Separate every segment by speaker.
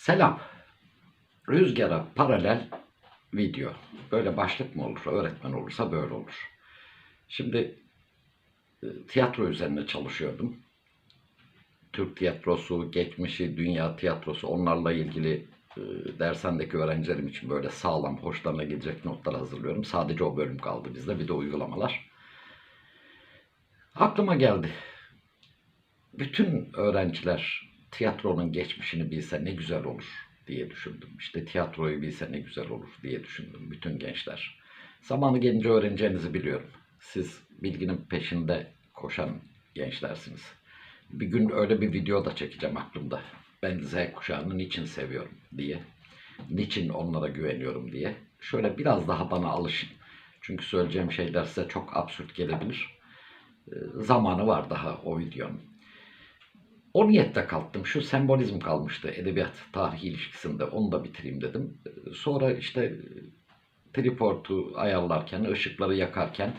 Speaker 1: Selam. Rüzgara paralel video. Böyle başlık mı olur? Öğretmen olursa böyle olur. Şimdi e, tiyatro üzerine çalışıyordum. Türk tiyatrosu, geçmişi, dünya tiyatrosu onlarla ilgili e, dershanedeki öğrencilerim için böyle sağlam, hoşlarına gidecek notlar hazırlıyorum. Sadece o bölüm kaldı bizde. Bir de uygulamalar. Aklıma geldi. Bütün öğrenciler tiyatronun geçmişini bilse ne güzel olur diye düşündüm. İşte tiyatroyu bilse ne güzel olur diye düşündüm. Bütün gençler. Zamanı gelince öğreneceğinizi biliyorum. Siz bilginin peşinde koşan gençlersiniz. Bir gün öyle bir video da çekeceğim aklımda. Ben Z kuşağını niçin seviyorum diye. Niçin onlara güveniyorum diye. Şöyle biraz daha bana alışın. Çünkü söyleyeceğim şeyler size çok absürt gelebilir. Ee, Zamanı var daha o videonun. O niyette kalktım. Şu sembolizm kalmıştı edebiyat tarihi ilişkisinde. Onu da bitireyim dedim. Sonra işte e, triportu ayarlarken, ışıkları yakarken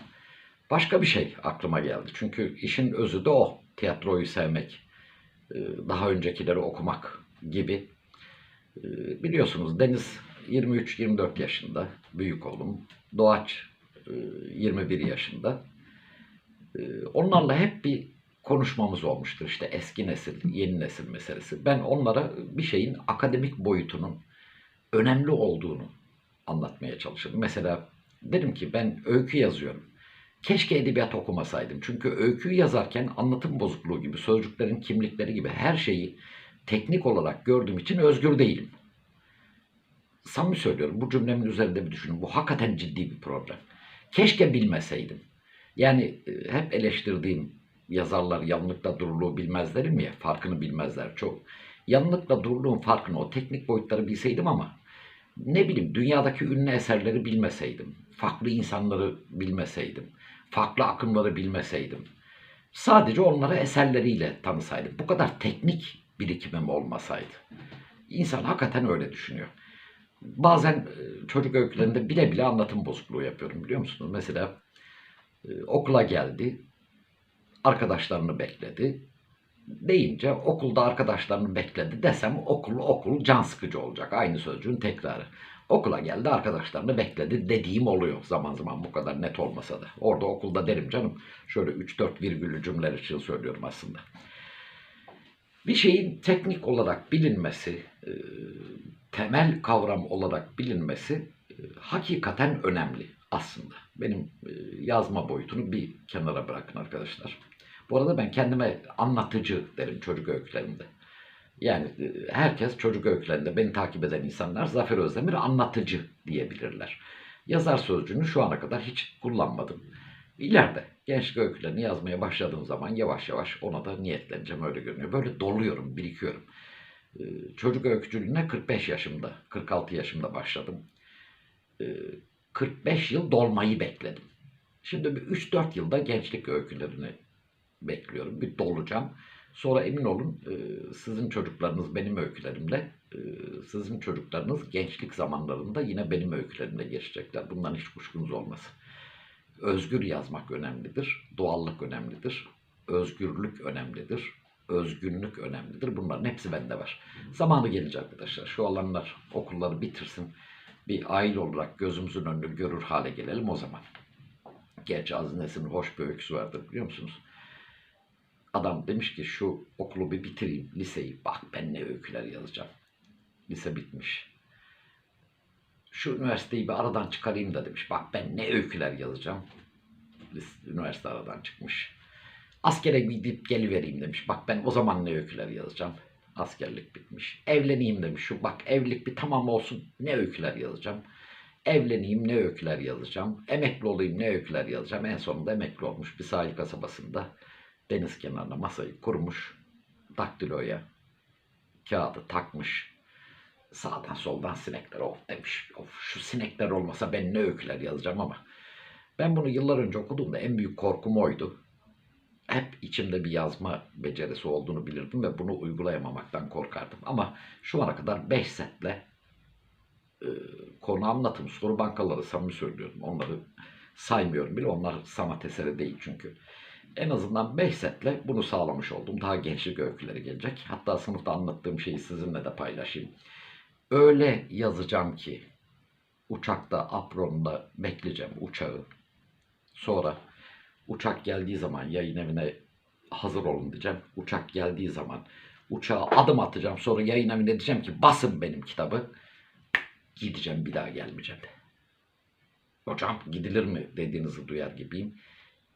Speaker 1: başka bir şey aklıma geldi. Çünkü işin özü de o. Tiyatroyu sevmek, e, daha öncekileri okumak gibi. E, Biliyorsunuz Deniz 23-24 yaşında, büyük oğlum. Doğaç e, 21 yaşında. Onlarla hep bir konuşmamız olmuştur. İşte eski nesil, yeni nesil meselesi. Ben onlara bir şeyin akademik boyutunun önemli olduğunu anlatmaya çalışırım. Mesela dedim ki ben öykü yazıyorum. Keşke edebiyat okumasaydım. Çünkü öyküyü yazarken anlatım bozukluğu gibi, sözcüklerin kimlikleri gibi her şeyi teknik olarak gördüğüm için özgür değilim. Samimi söylüyorum bu cümlemin üzerinde bir düşünün. Bu hakikaten ciddi bir problem. Keşke bilmeseydim. Yani e, hep eleştirdiğim yazarlar yanlıkla dururluğu bilmez derim ya, farkını bilmezler çok. Yanlıkla dururluğun farkını, o teknik boyutları bilseydim ama ne bileyim dünyadaki ünlü eserleri bilmeseydim, farklı insanları bilmeseydim, farklı akımları bilmeseydim, sadece onları eserleriyle tanısaydım, bu kadar teknik birikimim olmasaydı. İnsan hakikaten öyle düşünüyor. Bazen e, çocuk öykülerinde bile bile anlatım bozukluğu yapıyorum biliyor musunuz? Mesela e, okula geldi, arkadaşlarını bekledi. Deyince okulda arkadaşlarını bekledi desem okul okul can sıkıcı olacak. Aynı sözcüğün tekrarı. Okula geldi arkadaşlarını bekledi dediğim oluyor zaman zaman bu kadar net olmasa da. Orada okulda derim canım şöyle 3-4 virgüllü cümleler için söylüyorum aslında. Bir şeyin teknik olarak bilinmesi, e, temel kavram olarak bilinmesi e, hakikaten önemli aslında. Benim e, yazma boyutunu bir kenara bırakın arkadaşlar. Bu arada ben kendime anlatıcı derim çocuk öykülerinde. Yani e, herkes çocuk öykülerinde beni takip eden insanlar Zafer Özdemir anlatıcı diyebilirler. Yazar sözcüğünü şu ana kadar hiç kullanmadım. İleride gençlik öykülerini yazmaya başladığım zaman yavaş yavaş ona da niyetleneceğim öyle görünüyor. Böyle doluyorum, birikiyorum. Ee, Çocuk öykücülüğüne 45 yaşımda, 46 yaşımda başladım. Ee, 45 yıl dolmayı bekledim. Şimdi bir 3-4 yılda gençlik öykülerini bekliyorum. Bir dolacağım. Sonra emin olun e, sizin çocuklarınız benim öykülerimle, e, sizin çocuklarınız gençlik zamanlarında yine benim öykülerimle geçecekler. Bundan hiç kuşkunuz olmasın. Özgür yazmak önemlidir, doğallık önemlidir, özgürlük önemlidir, özgünlük önemlidir. Bunların hepsi bende var. Zamanı gelecek arkadaşlar. Şu alanlar okulları bitirsin. Bir aile olarak gözümüzün önünü görür hale gelelim o zaman. Gerçi Aziz Nesin'in hoş bir öyküsü vardır biliyor musunuz? Adam demiş ki şu okulu bir bitireyim, liseyi. Bak ben ne öyküler yazacağım. Lise bitmiş. Şu üniversiteyi bir aradan çıkarayım da demiş. Bak ben ne öyküler yazacağım. Üniversite aradan çıkmış. Askere gidip gelivereyim demiş. Bak ben o zaman ne öyküler yazacağım. Askerlik bitmiş. Evleneyim demiş. Şu bak evlilik bir tamam olsun. Ne öyküler yazacağım. Evleneyim ne öyküler yazacağım. Emekli olayım ne öyküler yazacağım. En sonunda emekli olmuş bir sahil kasabasında deniz kenarına masayı kurmuş. Daktiloya kağıdı takmış. Sağdan soldan sinekler of demiş. Of şu sinekler olmasa ben ne öyküler yazacağım ama. Ben bunu yıllar önce okuduğumda en büyük korkum oydu. Hep içimde bir yazma becerisi olduğunu bilirdim ve bunu uygulayamamaktan korkardım. Ama şu ana kadar 5 setle e, konu anlatım, soru bankaları samimi söylüyorum. Onları saymıyorum bile. Onlar sanat eseri değil çünkü. En azından Behzet'le bunu sağlamış oldum. Daha gençlik öyküleri gelecek. Hatta sınıfta anlattığım şeyi sizinle de paylaşayım. Öyle yazacağım ki uçakta, apronda bekleyeceğim uçağı. Sonra uçak geldiği zaman yayın evine hazır olun diyeceğim. Uçak geldiği zaman uçağa adım atacağım. Sonra yayın evine diyeceğim ki basın benim kitabı. Gideceğim bir daha gelmeyeceğim. Hocam gidilir mi dediğinizi duyar gibiyim.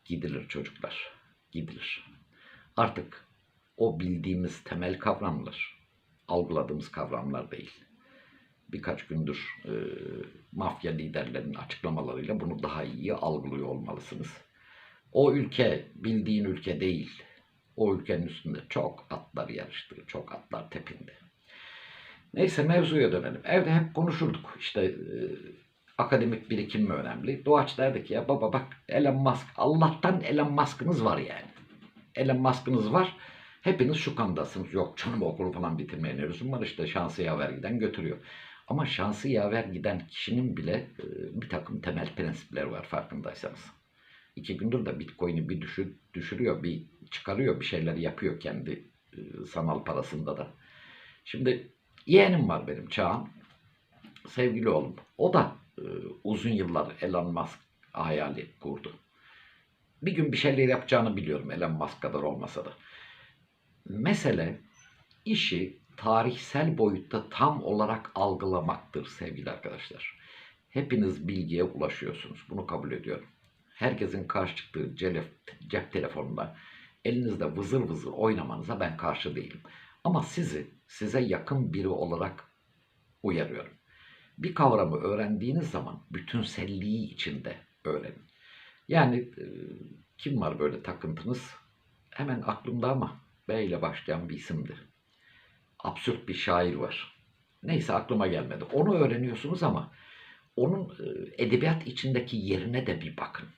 Speaker 1: Gidilir çocuklar. Gidilir. Artık o bildiğimiz temel kavramlar, algıladığımız kavramlar değil. Birkaç gündür e, mafya liderlerinin açıklamalarıyla bunu daha iyi algılıyor olmalısınız. O ülke bildiğin ülke değil. O ülkenin üstünde çok atlar yarıştı, çok atlar tepindi. Neyse mevzuya dönelim. Evde hep konuşurduk. İşte e, akademik birikim mi önemli? Doğaç derdi ki ya baba bak Elon Musk, Allah'tan Elon Musk'ınız var yani. Elon Musk'ınız var. Hepiniz şu kandasınız. Yok canım okulu falan bitirmeye ne var işte şansı yaver giden götürüyor. Ama şansı yaver giden kişinin bile e, bir takım temel prensipleri var farkındaysanız. İki gündür de Bitcoin'i bir düşür, düşürüyor, bir çıkarıyor, bir şeyler yapıyor kendi e, sanal parasında da. Şimdi yeğenim var benim Çağan. Sevgili oğlum. O da uzun yıllar Elon Musk hayali kurdu. Bir gün bir şeyler yapacağını biliyorum Elon Musk kadar olmasa da. Mesele işi tarihsel boyutta tam olarak algılamaktır sevgili arkadaşlar. Hepiniz bilgiye ulaşıyorsunuz. Bunu kabul ediyorum. Herkesin karşı çıktığı cep telefonunda elinizde vızır vızır oynamanıza ben karşı değilim. Ama sizi size yakın biri olarak uyarıyorum. Bir kavramı öğrendiğiniz zaman bütünselliği içinde öğrenin. Yani e, kim var böyle takıntınız? Hemen aklımda ama B ile başlayan bir isimdi. Absürt bir şair var. Neyse aklıma gelmedi. Onu öğreniyorsunuz ama onun e, edebiyat içindeki yerine de bir bakın.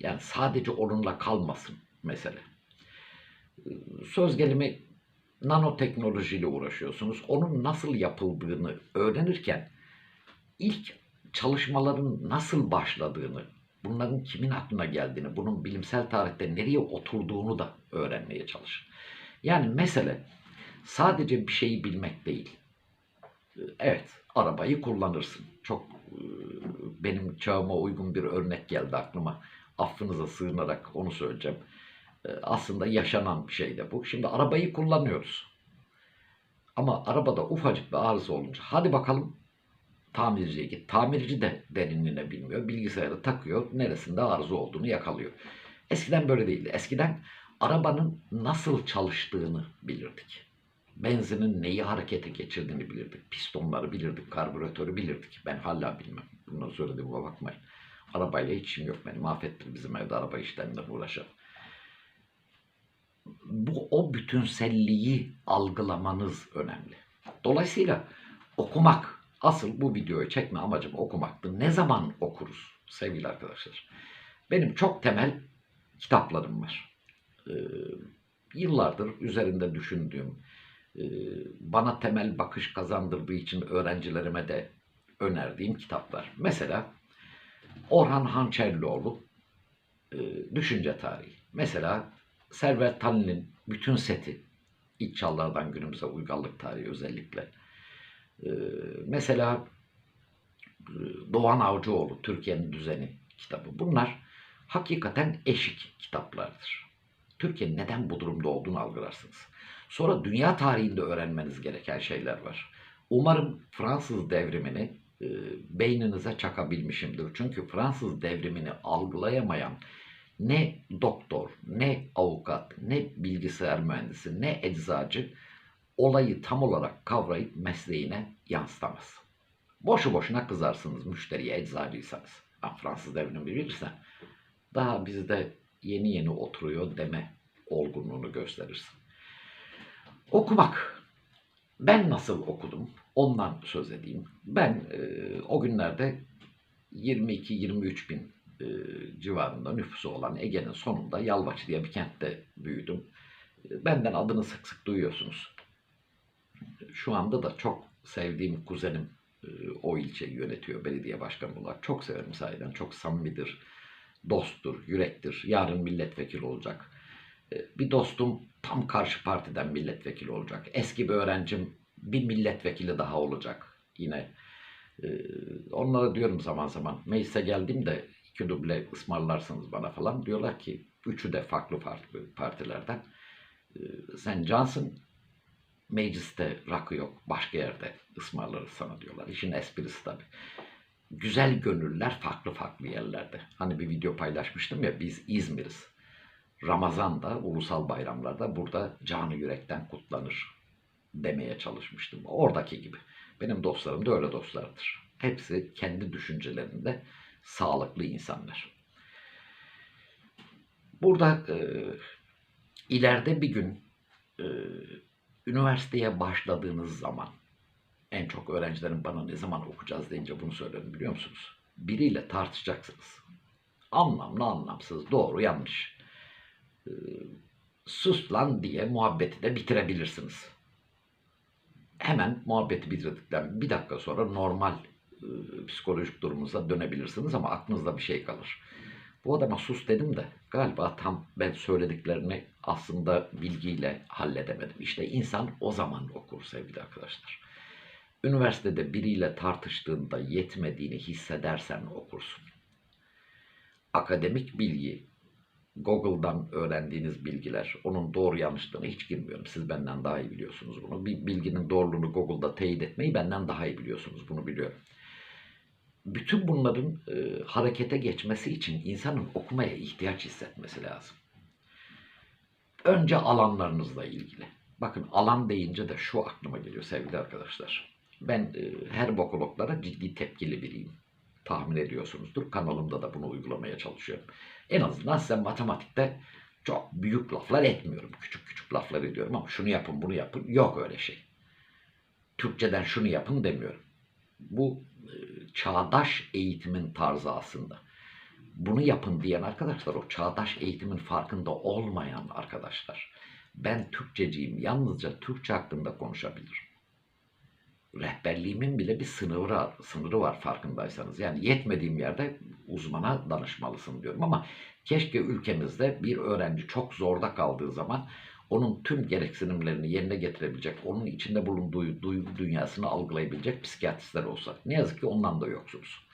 Speaker 1: Yani sadece onunla kalmasın mesele. E, Söz gelimi nanoteknolojiyle uğraşıyorsunuz. Onun nasıl yapıldığını öğrenirken ilk çalışmaların nasıl başladığını, bunların kimin aklına geldiğini, bunun bilimsel tarihte nereye oturduğunu da öğrenmeye çalışın. Yani mesele sadece bir şeyi bilmek değil. Evet, arabayı kullanırsın. Çok e, benim çağıma uygun bir örnek geldi aklıma. Affınıza sığınarak onu söyleyeceğim. E, Aslında yaşanan bir şey de bu. Şimdi arabayı kullanıyoruz. Ama arabada ufacık bir arıza olunca hadi bakalım tamirciye git. Tamirci de derinliğine bilmiyor. Bilgisayarı takıyor. Neresinde arıza olduğunu yakalıyor. Eskiden böyle değildi. Eskiden arabanın nasıl çalıştığını bilirdik. Benzinin neyi harekete geçirdiğini bilirdik. Pistonları bilirdik. Karbüratörü bilirdik. Ben hala bilmem. Bunları söylediğime bakmayın. Arabayla hiç yok benim. Mahvettir bizim evde araba işlerinden uğraşan. Bu o bütünselliği algılamanız önemli. Dolayısıyla okumak, asıl bu videoyu çekme amacım okumaktı. Ne zaman okuruz sevgili arkadaşlar? Benim çok temel kitaplarım var. Ee, yıllardır üzerinde düşündüğüm, e, bana temel bakış kazandırdığı için öğrencilerime de önerdiğim kitaplar. Mesela Orhan Hançerlioğlu e, Düşünce Tarihi. Mesela Servet Talin'in bütün seti ilk çağlardan günümüze uygarlık tarihi özellikle. E, mesela e, Doğan Avcıoğlu Türkiye'nin Düzeni kitabı. Bunlar hakikaten eşik kitaplardır. Türkiye neden bu durumda olduğunu algılarsınız. Sonra dünya tarihinde öğrenmeniz gereken şeyler var. Umarım Fransız devrimini e, beyninize çakabilmişimdir. Çünkü Fransız devrimini algılayamayan ne doktor, ne avukat, ne bilgisayar mühendisi, ne eczacı olayı tam olarak kavrayıp mesleğine yansıtamaz. Boşu boşuna kızarsınız müşteriye eczacıysanız. Ha, Fransız devrimi bilirsen daha bizde yeni yeni oturuyor deme olgunluğunu gösterirsin. Okumak. Ben nasıl okudum? Ondan söz edeyim. Ben e, o günlerde 22-23 bin e, civarında nüfusu olan Ege'nin sonunda Yalvaç diye bir kentte büyüdüm. E, Benden adını sık sık duyuyorsunuz. Şu anda da çok sevdiğim kuzenim e, o ilçeyi yönetiyor belediye başkanı olarak. Çok severim sahiden. Çok samimidir, dosttur, yürektir. Yarın milletvekili olacak. E, Bir dostum tam karşı partiden milletvekili olacak. Eski bir öğrencim bir milletvekili daha olacak yine. E, Onlara diyorum zaman zaman meclise geldiğimde iki duble ısmarlarsınız bana falan. Diyorlar ki üçü de farklı farklı partilerden. Sen cansın mecliste rakı yok başka yerde ısmarlarız sana diyorlar. İşin esprisi tabii. Güzel gönüller farklı farklı yerlerde. Hani bir video paylaşmıştım ya biz İzmir'iz. Ramazan'da, ulusal bayramlarda burada canı yürekten kutlanır demeye çalışmıştım. Oradaki gibi. Benim dostlarım da öyle dostlardır. Hepsi kendi düşüncelerinde sağlıklı insanlar. Burada e, ileride bir gün e, üniversiteye başladığınız zaman en çok öğrencilerin bana ne zaman okuyacağız deyince bunu söyledim biliyor musunuz? Biriyle tartışacaksınız. Anlamlı anlamsız, doğru yanlış. Ee, sus lan diye muhabbeti de bitirebilirsiniz. Hemen muhabbeti bitirdikten bir dakika sonra normal e, psikolojik durumunuza dönebilirsiniz ama aklınızda bir şey kalır. Bu adama sus dedim de galiba tam ben söylediklerini aslında bilgiyle halledemedim. İşte insan o zaman okur sevgili arkadaşlar. Üniversitede biriyle tartıştığında yetmediğini hissedersen okursun. Akademik bilgi, Google'dan öğrendiğiniz bilgiler, onun doğru yanlışlığına hiç girmiyorum. Siz benden daha iyi biliyorsunuz bunu. Bir bilginin doğruluğunu Google'da teyit etmeyi benden daha iyi biliyorsunuz. Bunu biliyorum. Bütün bunların e, harekete geçmesi için insanın okumaya ihtiyaç hissetmesi lazım. Önce alanlarınızla ilgili. Bakın alan deyince de şu aklıma geliyor sevgili arkadaşlar. Ben e, her bokologlara ciddi tepkili biriyim. Tahmin ediyorsunuzdur. Kanalımda da bunu uygulamaya çalışıyorum. En azından size matematikte çok büyük laflar etmiyorum. Küçük küçük laflar ediyorum ama şunu yapın bunu yapın. Yok öyle şey. Türkçeden şunu yapın demiyorum. Bu çağdaş eğitimin tarzı aslında. Bunu yapın diyen arkadaşlar o çağdaş eğitimin farkında olmayan arkadaşlar. Ben Türkçeciyim. Yalnızca Türkçe hakkında konuşabilirim. Rehberliğimin bile bir sınırı sınırı var farkındaysanız. Yani yetmediğim yerde uzmana danışmalısın diyorum ama keşke ülkemizde bir öğrenci çok zorda kaldığı zaman onun tüm gereksinimlerini yerine getirebilecek, onun içinde bulunduğu duygu dünyasını algılayabilecek psikiyatristler olsa. Ne yazık ki ondan da yoksunuz.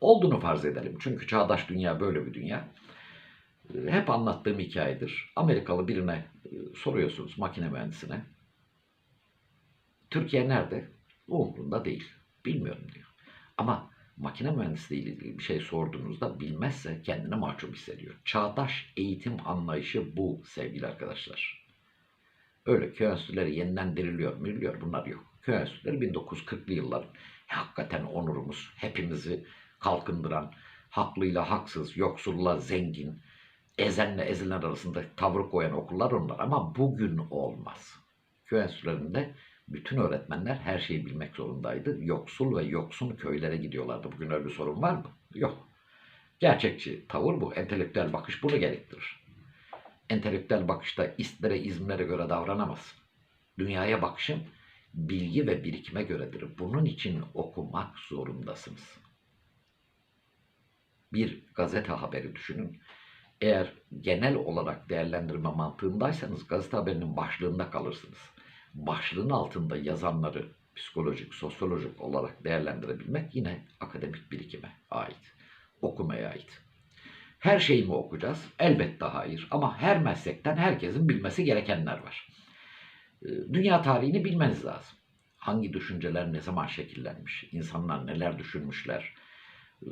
Speaker 1: Olduğunu farz edelim. Çünkü çağdaş dünya böyle bir dünya. Ee, Hep anlattığım hikayedir. Amerikalı birine e, soruyorsunuz, makine mühendisine. Türkiye nerede? Umurunda değil. Bilmiyorum diyor. Ama makine mühendisliği ile ilgili bir şey sorduğunuzda bilmezse kendini mahcup hissediyor. Çağdaş eğitim anlayışı bu sevgili arkadaşlar. Öyle köy enstitüleri yeniden diriliyor, miriliyor bunlar yok. Köy enstitüleri 1940'lı yılların hakikaten onurumuz, hepimizi kalkındıran, haklıyla haksız, yoksulla zengin, ezenle ezilen arasında tavır koyan okullar onlar. Ama bugün olmaz. Köy enstitülerinde bütün öğretmenler her şeyi bilmek zorundaydı. Yoksul ve yoksun köylere gidiyorlardı. Bugün öyle bir sorun var mı? Yok. Gerçekçi tavır bu. Entelektüel bakış bunu gerektirir. Entelektüel bakışta istlere, izmlere göre davranamazsın. Dünyaya bakışın bilgi ve birikime göredir. Bunun için okumak zorundasınız. Bir gazete haberi düşünün. Eğer genel olarak değerlendirme mantığındaysanız gazete haberinin başlığında kalırsınız. Başlığın altında yazanları psikolojik, sosyolojik olarak değerlendirebilmek yine akademik birikime ait, okumaya ait. Her şeyi mi okuyacağız? Elbette hayır. Ama her meslekten herkesin bilmesi gerekenler var. Ee, Dünya tarihini bilmeniz lazım. Hangi düşünceler ne zaman şekillenmiş, insanlar neler düşünmüşler. Ee,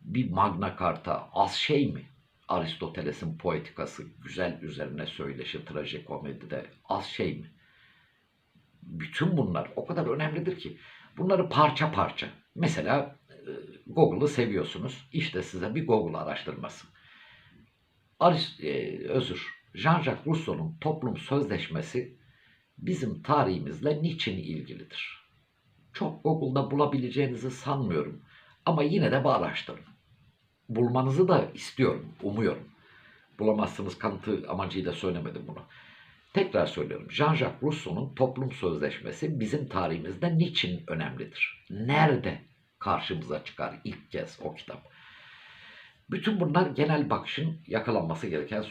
Speaker 1: Bir Magna Carta az şey mi? Aristoteles'in poetikası, güzel üzerine söyleşi, trajikomedide az şey mi? Bütün bunlar o kadar önemlidir ki bunları parça parça. Mesela Google'ı seviyorsunuz. İşte size bir Google araştırması. Aris, e, özür. Jean-Jacques Rousseau'nun toplum sözleşmesi bizim tarihimizle niçin ilgilidir? Çok Google'da bulabileceğinizi sanmıyorum. Ama yine de bir araştırın. Bulmanızı da istiyorum, umuyorum. Bulamazsınız kanıtı amacıyla söylemedim bunu. Tekrar söylüyorum. Jean-Jacques Rousseau'nun toplum sözleşmesi bizim tarihimizde niçin önemlidir? Nerede karşımıza çıkar ilk kez o kitap? Bütün bunlar genel bakışın yakalanması gereken e,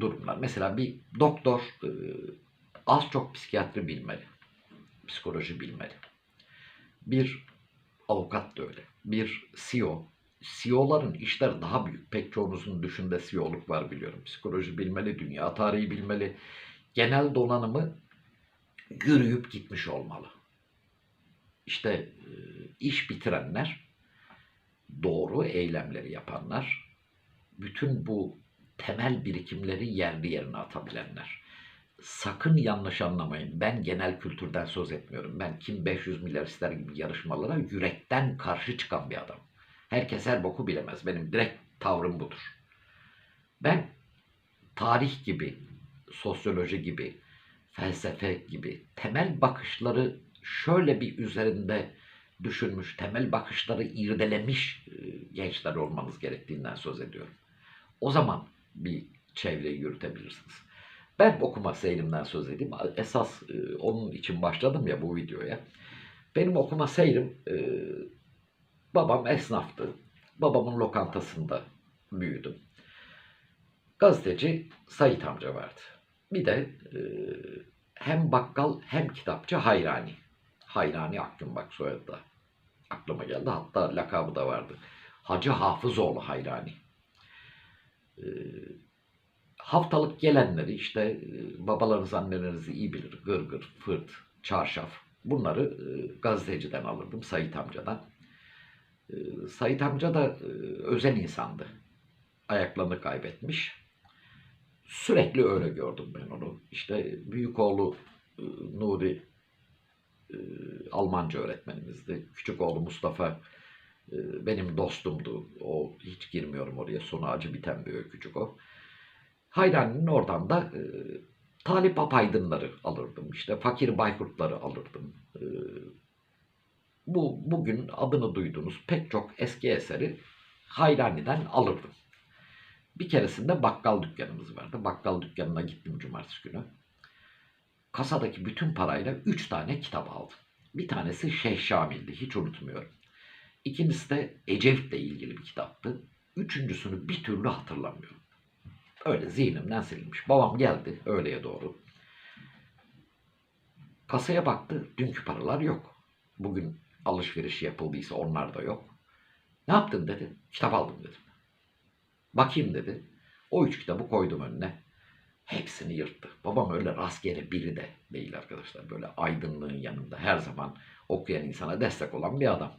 Speaker 1: durumlar. Mesela bir doktor e, az çok psikiyatri bilmeli. Psikoloji bilmeli. Bir avukat da öyle. Bir CEO. CEO'ların işleri daha büyük. Pek çoğunuzun düşünde CEO'luk var biliyorum. Psikoloji bilmeli, dünya tarihi bilmeli. Genel donanımı yürüyüp gitmiş olmalı. İşte e, iş bitirenler, doğru eylemleri yapanlar, bütün bu temel birikimleri yerli yerine atabilenler. Sakın yanlış anlamayın. Ben genel kültürden söz etmiyorum. Ben kim 500 milyar ister gibi yarışmalara yürekten karşı çıkan bir adam. Herkes her boku bilemez. Benim direkt tavrım budur. Ben tarih gibi, sosyoloji gibi, felsefe gibi temel bakışları şöyle bir üzerinde düşünmüş, temel bakışları irdelemiş e, gençler olmanız gerektiğinden söz ediyorum. O zaman bir çevreyi yürütebilirsiniz. Ben okuma seyrimden söz edeyim. Esas e, onun için başladım ya bu videoya. Benim okuma seyrim e, babam esnaftı. Babamın lokantasında büyüdüm. Gazeteci Sait amca vardı. Bir de hem bakkal hem kitapçı Hayrani. Hayrani Akgün bak soyadı da aklıma geldi. Hatta lakabı da vardı. Hacı Hafızoğlu Hayrani. E, haftalık gelenleri işte e, babalarınız annelerinizi iyi bilir. Gırgır, fırt, çarşaf. Bunları e, gazeteciden alırdım Sait amcadan. E, Sait amca da e, özel insandı. Ayaklarını kaybetmiş. Sürekli öyle gördüm ben onu. İşte büyük oğlu e, Nuri e, Almanca öğretmenimizdi. Küçük oğlu Mustafa e, benim dostumdu. O hiç girmiyorum oraya. Sonu acı biten bir öykücük o. Hayrani'nin oradan da e, Talip Apaydınları alırdım. İşte Fakir Baykurtları alırdım. E, bu bugün adını duyduğunuz pek çok eski eseri Hayrani'den alırdım. Bir keresinde bakkal dükkanımız vardı. Bakkal dükkanına gittim cumartesi günü. Kasadaki bütün parayla 3 tane kitap aldım. Bir tanesi Şeyh Şamil'di. Hiç unutmuyorum. İkincisi de Ecevit'le ilgili bir kitaptı. Üçüncüsünü bir türlü hatırlamıyorum. Öyle zihnimden silinmiş. Babam geldi öğleye doğru. Kasaya baktı. Dünkü paralar yok. Bugün alışveriş yapıldıysa onlar da yok. Ne yaptın dedi. Kitap aldım dedim. Bakayım dedi. O üç kitabı koydum önüne. Hepsini yırttı. Babam öyle rastgele biri de değil arkadaşlar. Böyle aydınlığın yanında her zaman okuyan insana destek olan bir adam.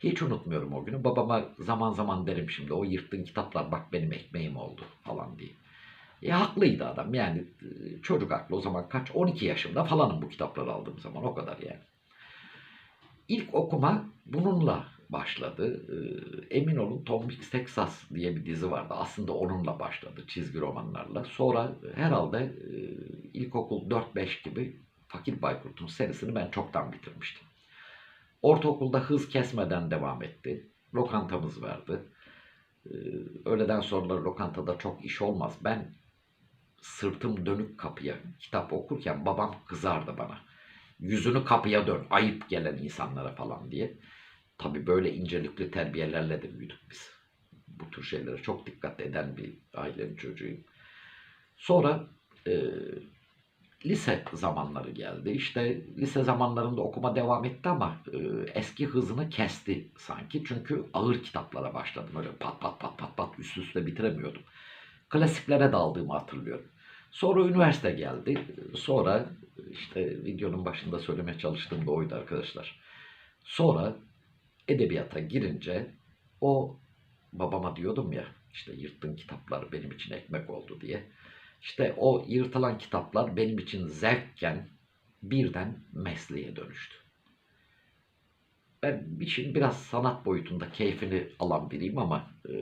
Speaker 1: Hiç unutmuyorum o günü. Babama zaman zaman derim şimdi o yırttığın kitaplar bak benim ekmeğim oldu falan diye. E haklıydı adam yani e, çocuk aklı o zaman kaç 12 yaşımda falanım bu kitapları aldığım zaman o kadar yani. İlk okuma bununla başladı. Ee, emin olun Tom Mix Texas diye bir dizi vardı. Aslında onunla başladı çizgi romanlarla. Sonra herhalde e, ilkokul 4-5 gibi Fakir Baykurt'un serisini ben çoktan bitirmiştim. Ortaokulda hız kesmeden devam etti. Lokantamız vardı. Ee, öğleden sonra lokantada çok iş olmaz. Ben sırtım dönük kapıya kitap okurken babam kızardı bana. Yüzünü kapıya dön, ayıp gelen insanlara falan diye. Tabii böyle incelikli terbiyelerle de büyüdük biz. Bu tür şeylere çok dikkat eden bir ailenin çocuğuyum. Sonra e, lise zamanları geldi. İşte lise zamanlarında okuma devam etti ama e, eski hızını kesti sanki. Çünkü ağır kitaplara başladım. Öyle pat pat pat pat pat üst üste bitiremiyordum. Klasiklere daldığımı hatırlıyorum. Sonra üniversite geldi. Sonra işte videonun başında söylemeye çalıştığım da oydu arkadaşlar. Sonra edebiyata girince o babama diyordum ya işte yırttığın kitaplar benim için ekmek oldu diye. İşte o yırtılan kitaplar benim için zevkken birden mesleğe dönüştü. Ben işin biraz sanat boyutunda keyfini alan biriyim ama e,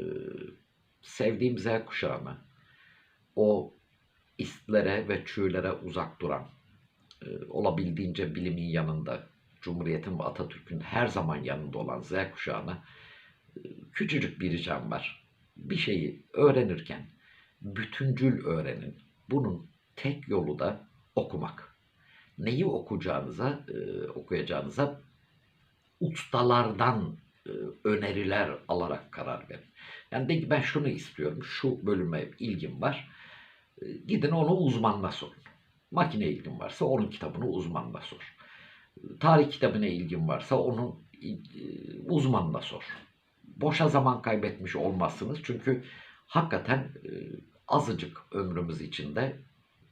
Speaker 1: sevdiğim Z kuşağını, o istlere ve çüğlere uzak duran, e, olabildiğince bilimin yanında, Cumhuriyet'in ve Atatürk'ün her zaman yanında olan Z kuşağına e, küçücük bir ricam var. Bir şeyi öğrenirken bütüncül öğrenin. Bunun tek yolu da okumak. Neyi okuyacağınıza, e, okuyacağınıza ustalardan e, öneriler alarak karar verin. Yani de ki ben şunu istiyorum, şu bölüme ilgim var. E, Gidin onu uzmanına sorun. Makine ilgin varsa onun kitabını uzmanına sor. Tarih kitabına ilgin varsa onun e, uzmanına sor. Boşa zaman kaybetmiş olmazsınız. Çünkü hakikaten e, azıcık ömrümüz içinde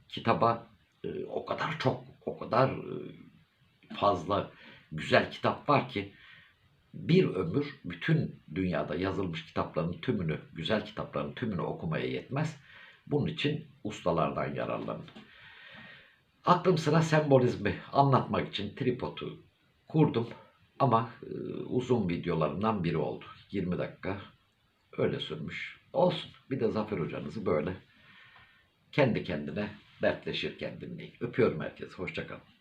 Speaker 1: kitaba e, o kadar çok, o kadar fazla güzel kitap var ki bir ömür bütün dünyada yazılmış kitapların tümünü, güzel kitapların tümünü okumaya yetmez. Bunun için ustalardan yararlanın. Aklım sıra sembolizmi anlatmak için tripodu kurdum ama e, uzun videolarından biri oldu. 20 dakika öyle sürmüş. Olsun. Bir de Zafer hocanızı böyle kendi kendine dertleşirken dinleyin. Öpüyorum herkese. Hoşçakalın.